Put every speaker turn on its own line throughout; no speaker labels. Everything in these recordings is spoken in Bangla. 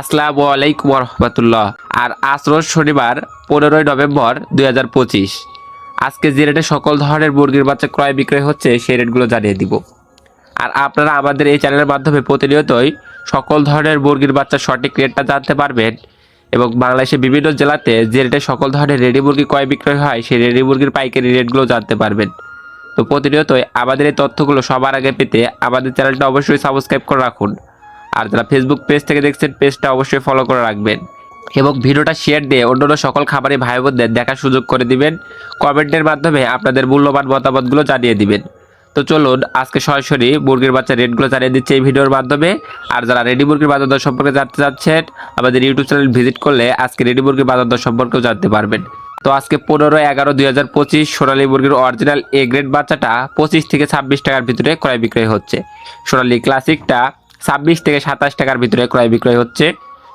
আসসালামু আলাইকুম রহমতুল্লাহ আর আজ রোজ শনিবার, পনেরোই নভেম্বর দুই হাজার পঁচিশ। আজকে যে রেটে সকল ধরনের মুরগির বাচ্চা ক্রয় বিক্রয় হচ্ছে, সেই রেটগুলো জানিয়ে দিব। আর আপনারা আমাদের এই চ্যানেলের মাধ্যমে প্রতিনিয়তই সকল ধরনের মুরগির বাচ্চার সঠিক রেটটা জানতে পারবেন এবং বাংলাদেশের বিভিন্ন জেলাতে যে রেটে সকল ধরনের রেডি মুরগি ক্রয় বিক্রয় হয়, সেই রেডি মুরগির পাইকারি রেটগুলো জানতে পারবেন। তো প্রতিনিয়তই আমাদের এই তথ্যগুলো সবার আগে পেতে আমাদের চ্যানেলটা অবশ্যই সাবস্ক্রাইব করে রাখুন। আর যারা ফেসবুক পেজ থেকে দেখছেন পেজটা অবশ্যই ফলো করে রাখবেন। এবং ভিডিওটা শেয়ার দিয়ে অন্যান্য সকল খাবারের ভাই বোনদের দেখার সুযোগ করে দিবেন। কমেন্টের মাধ্যমে আপনাদের মূল্যবান মতামতগুলো জানিয়ে দিবেন। তো চলুন, আজকে সরাসরি মুরগির বাচ্চা রেটগুলো জানিয়ে দিচ্ছে এই ভিডিওর মাধ্যমে। আর যারা রেডি মুরগির বাজার দর সম্পর্কে জানতে চাচ্ছেন, আমাদের ইউটিউব চ্যানেল ভিজিট করলে আজকে রেডি মুরগির বাজার দর সম্পর্কেও জানতে পারবেন। তো আজকে পনেরো এগারো দুই হাজার পঁচিশ সোনালী মুরগির অরিজিনাল এ গ্রেড বাচ্চাটা পঁচিশ থেকে ছাব্বিশ টাকার ভিতরে ক্রয় বিক্রয় হচ্ছে। সোনালী ক্লাসিকটা ছাব্বিশ থেকে সাতাশ টাকার ভিতরে ক্রয় বিক্রয় হচ্ছে।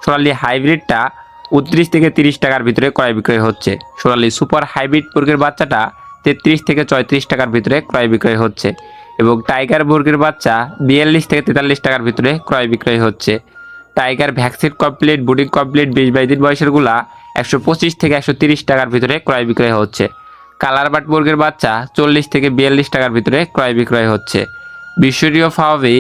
সোনালী হাইব্রিডটা উনত্রিশ থেকে তিরিশ টাকার ভিতরে ক্রয় বিক্রয় হচ্ছে। সোনালী সুপার হাইব্রিড বর্গের বাচ্চাটা তেত্রিশ থেকে চৌত্রিশ টাকার ভিতরে ক্রয় বিক্রয় হচ্ছে এবং টাইগার বর্গের বাচ্চা বিয়াল্লিশ থেকে তেতাল্লিশ টাকার ভিতরে ক্রয় বিক্রয় হচ্ছে। Tiger vaccine complete brooding complete, বিশ বাইশ দিন বয়সেরগুলা একশো পঁচিশ থেকে একশো তিরিশ টাকার ভিতরে ক্রয় বিক্রয় হচ্ছে। কালার বাট মুরগির বাচ্চা চল্লিশ থেকে বিয়াল্লিশ টাকার ভিতরে ক্রয় বিক্রয় হচ্ছে। বিশ্বরীয় ফাওয়াবি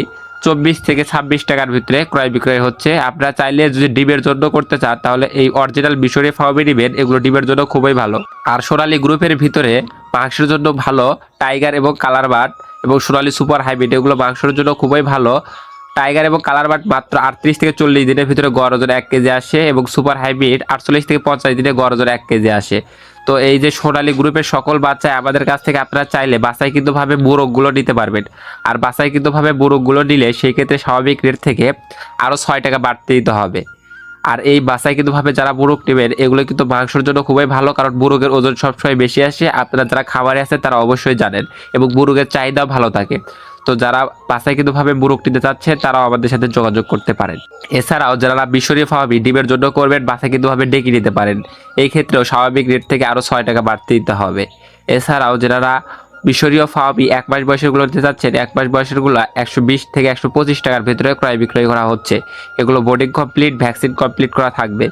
চব্বিশ থেকে ছাব্বিশ টাকার ভিতরে ক্রয় বিক্রয় হচ্ছে। আপনারা চাইলে যদি ডিমের জন্য করতে চান, তাহলে এই অরিজিনাল বিশ্বরীয় ফাওয়াবি নিবেন এগুলো ডিমের জন্য খুবই ভালো। আর সোনালী গ্রুপের ভিতরে মাংসের জন্য ভালো, টাইগার এবং কালার বাট এবং সোনালী সুপার হাইব্রিড এগুলো মাংসের জন্য খুবই ভালো। টাইগার এবং কালার বাট মাত্র আটত্রিশ থেকে চল্লিশ দিনের ভিতরে গড় ওজন এক কেজি আসে এবং সুপার হাইব্রিড আটচল্লিশ থেকে পঞ্চাশ দিনে গড় ওজন এক কেজি আসে। তো এই যে সোনালী গ্রুপের সকল বাচ্চায় আমাদের কাছ থেকে আপনারা চাইলে বাসায় কিন্তু ভাবে বুড়োগুলো নিতে পারবেন। আর বাসায় কিন্তু ভাবে বুড়োগুলো নিলে সেই ক্ষেত্রে স্বাভাবিক রেট থেকে আরও ছয় টাকা বাড়তে দিতে হবে। আর এই বাসায় কিন্তু ভাবে যারা বুড়ুক নেবেন, এগুলো কিন্তু মাংসের জন্য খুবই ভালো, কারণ বুড়ুকের ওজন সবসময় বেশি আসে। আপনারা যারা খাবারে আছে তারা অবশ্যই জানেন এবং বুড়ুকের চাহিদাও ভালো থাকে। তো যারা বাসায় কিন্তু ভাবে বুড়ুক নিতে চাচ্ছে, তারাও আমাদের সাথে যোগাযোগ করতে পারেন। এছাড়াও যারা বিশ্বরীয় ফাওয়াবি, ডিমের জন্য করবেন বাসায় কিন্তু ভাবে ডেকে নিতে পারেন। এই ক্ষেত্রেও স্বাভাবিক রেট থেকে আরও ছয় টাকা বাড়তে দিতে হবে। এছাড়াও যারা মিশরীয় ফাওয়াবি এক মাস বয়সেরগুলো নিতে চাচ্ছেন, এক মাস বয়সেরগুলো একশো বিশ থেকে একশো পঁচিশ টাকার ভিতরে ক্রয় বিক্রয় করা হচ্ছে। এগুলো বোর্ডিং কমপ্লিট ভ্যাকসিন কমপ্লিট করা থাকবে।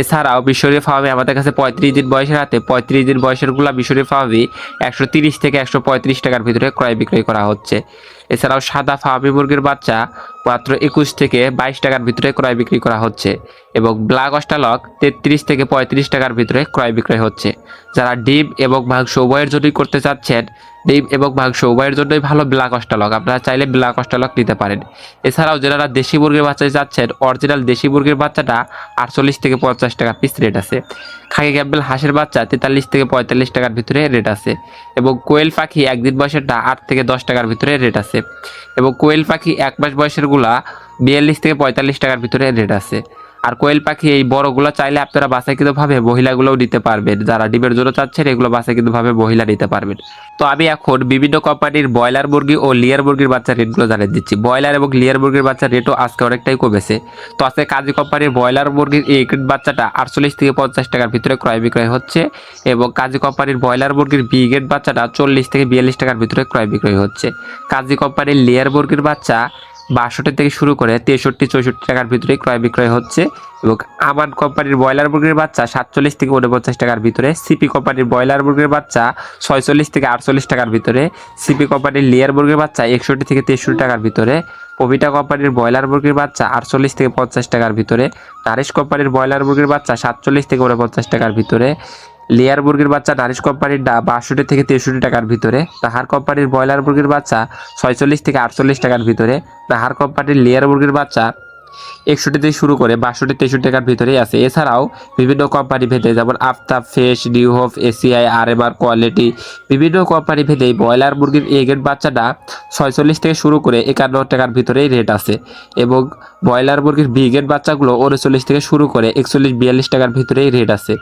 এছাড়াও মিশরীয় ফাওয়াবি আমাদের কাছে পঁয়ত্রিশ দিন বয়সের হাতে, পঁয়ত্রিশ দিন বয়সেরগুলো মিশরীয় ফাওয়াবি একশো তিরিশ থেকে একশো পঁয়ত্রিশ টাকার ভিতরে ক্রয় বিক্রয় করা হচ্ছে। এছাড়াও সাদা ফাওয়াবি মুরগির বাচ্চা মাত্র একুশ থেকে বাইশ টাকার ভিতরে ক্রয় বিক্রি করা হচ্ছে এবং ব্ল্যাক অস্টালক তেত্রিশ থেকে পঁয়ত্রিশ টাকার ভিতরে ক্রয় বিক্রয় হচ্ছে। যারা ডিম এবং মাংস উভয়ের জন্যই করতে চাচ্ছেন, ডিম এবং মাংস উভয়ের জন্যই ভালো ব্ল্যাক অস্টালক। আপনারা চাইলে ব্ল্যাক অস্টালক নিতে পারেন। এছাড়াও যারা দেশি মুরগির বাচ্চা চাচ্ছেন অরিজিনাল দেশি মুরগির বাচ্চাটা আটচল্লিশ থেকে পঞ্চাশ টাকা পিস রেট আছে। খাকি ক্যাম্বেল হাঁসের বাচ্চা তেতাল্লিশ থেকে পঁয়তাল্লিশ টাকার ভিতরে রেট আছে এবং কোয়েল পাখি একদিন বয়সেরটা আট থেকে দশ টাকার ভিতরে রেট আছে। এবং কোয়েল পাখি এক মাস বয়সেরগুলা বিয়াল্লিশ থেকে পঁয়তাল্লিশ টাকার ভিতরে রেট আছে। আর কোয়েল পাখি এই বড়গুলো চাইলে আপনারা বাসাইকৃতভাবে মহিলাগুলোও নিতে পারবেন। যারা ডিমের জন্য চাচ্ছেন, এগুলো বাসাইকৃতভাবে মহিলা নিতে পারবেন। তো আমি এখন বিভিন্ন কোম্পানির ব্রয়লার মুরগি ও লিয়ার মুরগির বাচ্চার রেটগুলো জানিয়ে দিচ্ছি। ব্রয়লার এবং লিয়ার মুরগির বাচ্চার রেটও আজকে অনেকটাই কমেছে। তো আজকে কাজী কোম্পানির ব্রয়লার মুরগির এই গ্রেড বাচ্চাটা আটচল্লিশ থেকে পঞ্চাশ টাকার ভিতরে ক্রয় বিক্রয় হচ্ছে এবং কাজী কোম্পানির ব্রয়লার মুরগির বি গ্রেড বাচ্চাটা চল্লিশ থেকে বিয়াল্লিশ টাকার ভিতরে ক্রয় বিক্রয় হচ্ছে। কাজী কোম্পানির লেয়ার মুরগির বাচ্চা বাষট্টি থেকে শুরু করে তেষট্টি, চৌষট্টি টাকার ভিতরে ক্রয় বিক্রয় হচ্ছে এবং আমান কোম্পানির ব্রয়লার মুরগির বাচ্চা সাতচল্লিশ থেকে উনপঞ্চাশ টাকার ভিতরে, সিপি কোম্পানির ব্রয়লার মুরগির বাচ্চা ছয়চল্লিশ থেকে আটচল্লিশ টাকার ভিতরে, সিপি কোম্পানির লেয়ার মুরগির বাচ্চা একষট্টি থেকে তেষট্টি টাকার ভিতরে পবিটা কোম্পানির ব্রয়লার মুরগির বাচ্চা আটচল্লিশ থেকে পঞ্চাশ টাকার ভিতরে, নারিশ কোম্পানির ব্রয়লার মুরগির বাচ্চা সাতচল্লিশ থেকে উনপঞ্চাশ টাকার ভিতরে লেয়ার মুরগির বাচ্চা নারিশ কোম্পানির ডা বাষট্টি থেকে তেষট্টি টাকার ভিতরে নাহার কোম্পানির ব্রয়লার মুরগির বাচ্চা ছয়চল্লিশ থেকে আটচল্লিশ টাকার ভিতরে নাহার কোম্পানির লেয়ার মুরগির বাচ্চা একষট্টি থেকে শুরু করে বাষট্টি, তেষট্টি টাকার ভিতরেই আছে। এছাড়াও বিভিন্ন কোম্পানি ভেদে যেমন আফতাব ফেস নিউ হোপ এসিআই আর এম আর কোয়ালিটি বিভিন্ন কোম্পানি ভেদে ব্রয়লার মুরগির এ গ্রেড বাচ্চাটা ছয়চল্লিশ থেকে শুরু করে একান্ন টাকার ভিতরেই রেট আছে এবং ব্রয়লার মুরগির বি গ্রেড বাচ্চাগুলো উনচল্লিশ থেকে শুরু করে একচল্লিশ, বিয়াল্লিশ টাকার ভিতরেই রেট আছে।